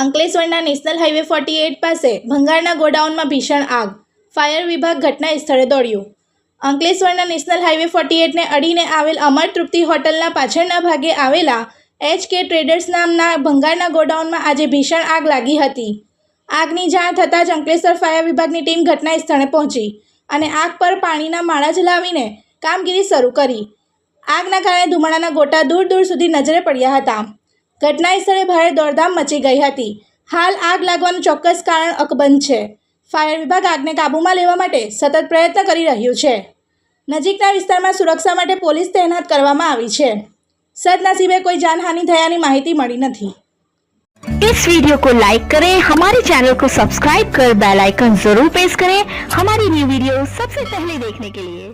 અંકલેશ્વરના national highway forty eight પાસે ભંગારના ગોડાઉનમાં ભીષણ આગ. ફાયર વિભાગ ઘટના સ્થળે દોડ્યું. અંકલેશ્વરના નેશનલ હાઈવે ફોર્ટી એટને અડીને આવેલ અમર તૃપ્તિ હોટલના પાછળના ભાગે આવેલા એચ કે ટ્રેડર્સ નામના ભંગારના ગોડાઉનમાં આજે ભીષણ આગ લાગી હતી. આગની જાણ થતાં જ અંકલેશ્વર ફાયર વિભાગની ટીમ ઘટના સ્થળે પહોંચી અને આગ પર પાણીના માળા જલાવીને કામગીરી શરૂ કરી. આગના કારણે ધુમાડાના ગોટા દૂર દૂર સુધી નજરે પડ્યા હતા. ઘટના સ્થળે ભારે દોડધામ મચી ગઈ હતી હાલ આગ લાગવાનું ચોક્કસ કારણ અકબંધ છે ફાયર વિભાગ આગને કાબૂમાં લેવા માટે સતત પ્રયત્ન કરી રહ્યું છે નજીકના વિસ્તારમાં સુરક્ષા માટે પોલીસ તૈનાત કરવામાં આવી છે સદનસીબે કોઈ જાનહાનિ થયાની માહિતી મળી નથી इस वीडियो को लाइक करें हमारे चैनल को सब्सक्राइब कर बेल आइकन जरूर प्रेस करें हमारी न्यू वीडियो सबसे पहले देखने के लिए